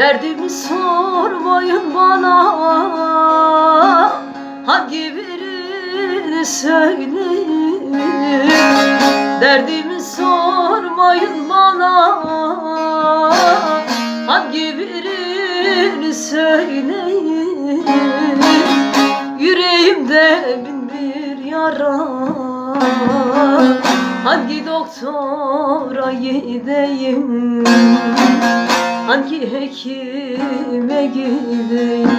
Derdimi sormayın bana. Hangi birini söyleyeyim? Derdimi sormayın bana. Hangi birini söyleyeyim? Yüreğimde bin bir yara. Hangi doktora gideyim? Hangi hekime gideyim?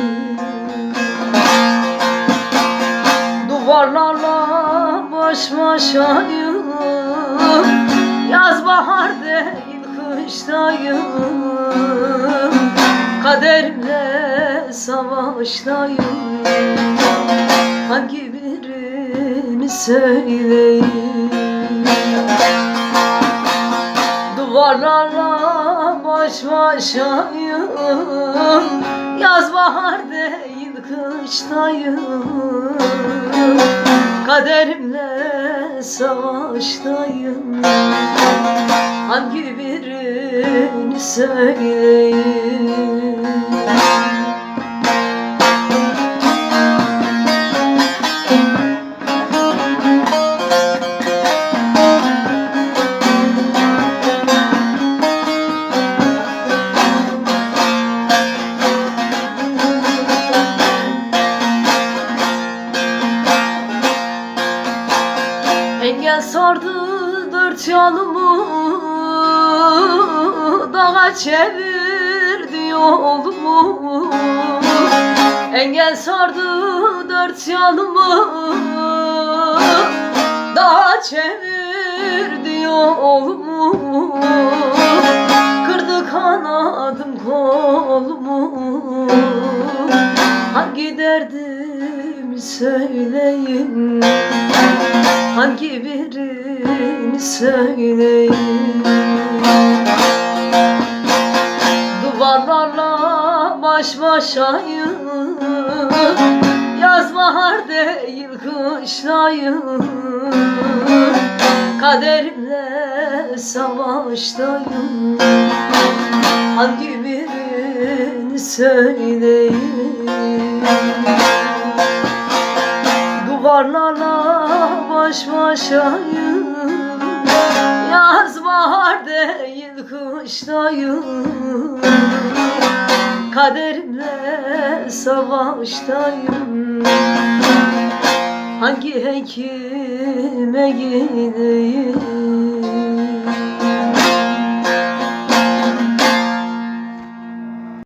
Duvarlarla baş başayım Yaz bahar değil kıştayım Kaderimle savaştayım Hangi birini söyleyeyim başayım Yaz bahar değil kıştayım Kaderimle savaştayım. Hangi birini söyleyeyim Engel sardı dört yanımı Dağa çevirdi yolumu. Engel sardı dört yanımı Dağa çevirdi yolumu. Kırdı kanadım kolumu. Hangi söyleyin. Hangi birini söyleyeyim Duvarlarla baş başayım Yaz bahar değil kışlayım Kaderimle savaştayım Hangi birini söyleyeyim Duvarlarla baş başayım Yaz bahar değil kıştayım Kaderimle savaştayım Hangi hekime gideyim